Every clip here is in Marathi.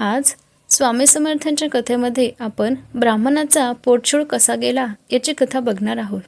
आज स्वामी समर्थांच्या कथेमध्ये आपण ब्राह्मणाचा पोटशूळ कसा गेला याची कथा बघणार आहोत.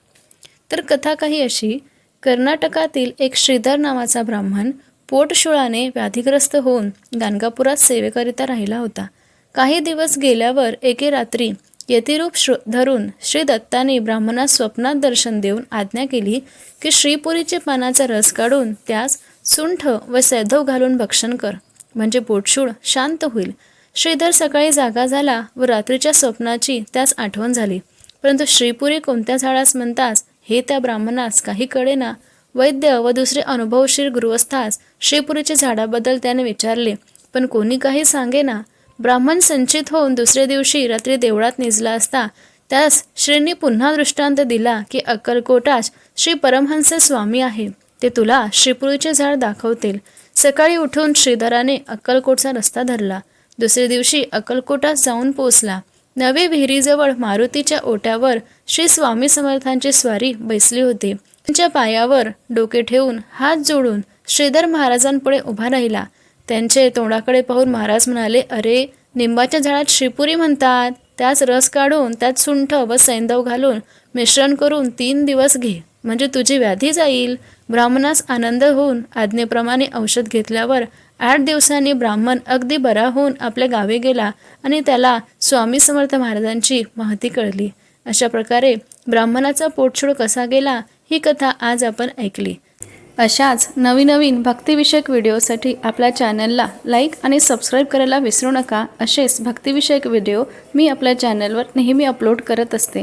तर कथा काही अशी कर्नाटकातील एक श्रीधर नावाचा ब्राह्मण पोटशुळाने व्याधिग्रस्त होऊन गाणगापुरात सेवेकरिता राहिला होता. काही दिवस गेल्यावर एके रात्री यतिरूप श्र धरून श्री दत्ताने ब्राह्मणास स्वप्नात दर्शन देऊन आज्ञा केली की श्रीपुरीचे पानाचा रस काढून त्यास सुंठ व सैधव घालून भक्षण कर. म्हणजे पोटशूळ शांत होईल. श्रीधर सकाळी जागा झाला व रात्रीच्या स्वप्नाची त्यास आठवण झाली. परंतु श्रीपुरी कोणत्या झाडास म्हणतास हे त्या ब्राह्मणास काही कळेना. वैद्य व दुसरे अनुभवशील गृहस्थास श्रीपुरीच्या झाडाबद्दल त्याने विचारले पण कोणी काही सांगेना. ब्राह्मण संचित होऊन दुसऱ्या दिवशी रात्री देवळात निजला असता त्यास श्रींनी पुन्हा दृष्टांत दिला की अक्कलकोटास श्री परमहंस स्वामी आहे. ते तुला श्रीपुरीचे झाड दाखवतील. सकाळी उठून श्रीधराने अक्कलकोटचा रस्ता धरला. दुसऱ्या दिवशी अक्कलकोटात जाऊन पोचला नवे विहिरीजवळ मारुतीच्या ओट्यावर श्री स्वामी समर्थांची स्वारी बैसली होती. त्यांच्या पायावर डोके ठेवून हात जोडून श्रीधर महाराजांपुढे उभा राहिला. त्यांचे तोंडाकडे पाहून महाराज म्हणाले अरे निंबाच्या झाडात श्रीपुरी म्हणतात. त्याच रस काढून त्यात सुंठ व सैंदव घालून मिश्रण करून तीन दिवस घे. म्हणजे तुझी व्याधी जाईल. ब्राह्मणास आनंद होऊन आज्ञेप्रमाणे औषध घेतल्यावर आठ दिवसांनी ब्राह्मण अगदी बरा होऊन आपल्या गावी गेला आणि त्याला स्वामी समर्थ महाराजांची माहिती कळली. अशा प्रकारे ब्राह्मणाचा पोटछोड कसा गेला ही कथा आज आपण ऐकली. अशाच नवीन नवीन भक्तिविषयक व्हिडिओसाठी आपल्या चॅनलला लाईक आणि सबस्क्राईब करायला विसरू नका. असेच भक्तिविषयक व्हिडिओ मी आपल्या चॅनलवर नेहमी अपलोड करत असते.